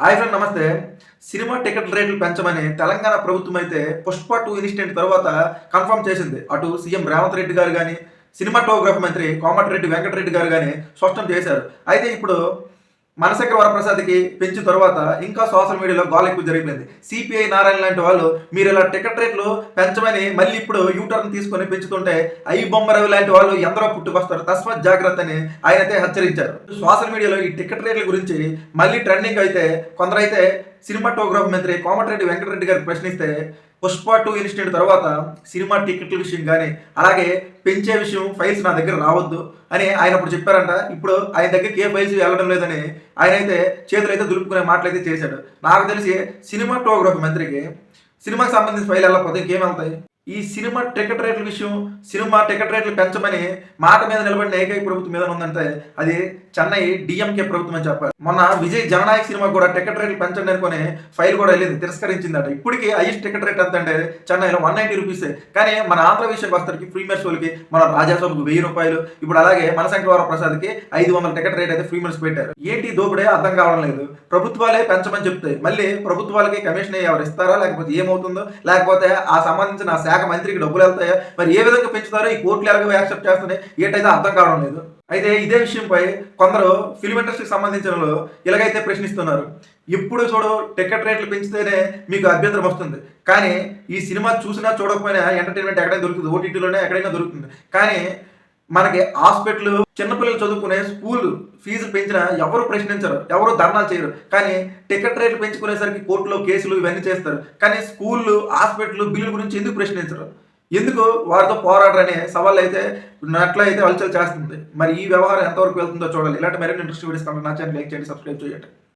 Hi friend నమస్తే. Cinema ticket రేట్లు పెంచమని తెలంగాణ ప్రభుత్వం అయితే పుష్ప టూ ఇన్సిడెంట్ తర్వాత కన్ఫర్మ్ చేసింది. అటు సీఎం రేవంత్ రెడ్డి గారు కానీ సినిమాటోగ్రఫీ మంత్రి కోమటిరెడ్డి వెంకటరెడ్డి గారు కానీ స్పష్టం చేశారు. అయితే ఇప్పుడు మనశేఖర వరప్రసాద్కి పెంచిన తర్వాత ఇంకా సోషల్ మీడియాలో గోల ఎక్కువ జరిగిపోయింది. సిపిఐ నారాయణ లాంటి వాళ్ళు మీరు ఇలా టికెట్ రేట్లు పెంచమని మళ్ళీ ఇప్పుడు యూటర్న్ తీసుకొని పెంచుతుంటే ఐ బొమ్మరవి లాంటి వాళ్ళు ఎందరో పుట్టుకొస్తారు. తస్మత్ జాగ్రత్త అని ఆయన అయితే హెచ్చరించారు. సోషల్ మీడియాలో ఈ టికెట్ రేట్ల గురించి మళ్ళీ ట్రెండింగ్ అయితే కొందరైతే సినిమాటోగ్రాఫ్ మంత్రి కోమటిరెడ్డి వెంకటరెడ్డి గారికి ప్రశ్నిస్తే పుష్ప టూ ఇన్సిడెంట్ తర్వాత సినిమా టికెట్ల విషయం కానీ అలాగే పెంచే విషయం ఫైల్స్ నా దగ్గర రావద్దు అని ఆయన అప్పుడు చెప్పారంట. ఇప్పుడు ఆయన దగ్గరికి ఏ ఫైల్స్ వెళ్ళడం లేదని ఆయన అయితే చేతులు అయితే దులుపుకునే మాటలు అయితే చేశాడు. నాకు తెలిసి సినిమాటోగ్రఫీ మంత్రికి సినిమాకి సంబంధించిన ఫైల్ వెళ్ళకపోతే ఇంకేం వెళ్తాయి? ఈ సినిమా టికెట్ రేట్ల విషయం సినిమా టికెట్ రేట్లు పెంచమని మాట మీద నిలబడిన ఏకైక ప్రభుత్వం మీద ఉందంటే అది చెన్నై డిఎంకే ప్రభుత్వం అని చెప్పాలి. మొన్న విజయ్ జననాయక్ సినిమా కూడా టికెట్ రేట్లు పెంచండి అనుకుని ఫైల్ కూడా వెళ్ళింది తిరస్కరించిందట. ఇప్పటికీ హైయెస్ట్ టికెట్ రేట్ ఎంత అంటే చెన్నైలో వన్ నైంటీ రూపీస్. కానీ మన ఆంధ్ర విషయం వస్తానికి ప్రీమియర్ షోలకి మన రాజాసభకు వెయ్యి రూపాయలు. ఇప్పుడు అలాగే మనశంకర ప్రసాద్కి ఐదు వందల టికెట్ రేట్ అయితే ప్రీమియర్స్ పెట్టారు. ఏంటి దోపిడే? అర్థం కావడం లేదు. ప్రభుత్వాలే పెంచమని చెప్తాయి మళ్ళీ ప్రభుత్వాలకి కమిషన్ ఎవరు ఇస్తారా? లేకపోతే ఏమవుతుందో? లేకపోతే ఆ సంబంధించిన శాఖ మంత్రికి డబ్బులు వెళ్తాయా? మరి ఏ విధంగా పెంచుతారో ఈ కోర్టులు ఎలాగో యాక్సెప్ట్ చేస్తున్నాయి? ఏంటైతే అర్థం కావడం లేదు. అయితే ఇదే విషయంపై కొందరు ఫిల్మ్ ఇండస్ట్రీకి సంబంధించిన ఇలాగైతే ప్రశ్నిస్తున్నారు. ఎప్పుడు చూడు టికెట్ రేట్లు పెంచితేనే మీకు అభ్యంతరం వస్తుంది. కానీ ఈ సినిమా చూసినా చూడకపోయినా ఎంటర్టైన్మెంట్ ఎక్కడైనా దొరుకుతుంది. ఓటీటీలోనే ఎక్కడైనా దొరుకుతుంది. కానీ మనకి హాస్పిటల్ చిన్నపిల్లలు చదువుకునే స్కూల్ ఫీజు పెంచినా ఎవరు ప్రశ్నించరు ఎవరు ధర్నాలు చేయరు. కానీ టికెట్ రేట్లు పెంచుకునేసరికి కోర్టులో కేసులు ఇవన్నీ చేస్తారు. కానీ స్కూళ్ళు హాస్పిటల్ బిల్లుల గురించి ఎందుకు ప్రశ్నించరు? ఎందుకు వారితో పోరాడరనే సవాళ్ళు అయితే నట్ల అయితే హల్చల్ చేస్తుంది. మరి ఈ వ్యవహారం ఎంతవరకు వెళ్తుందో చూడాలి. ఇలాంటి మరిన్ని ఇంట్రెస్ట్ వీడియోస్ నా ఛానల్ లైక్ చేయండి సబ్స్క్రైబ్ చేయండి.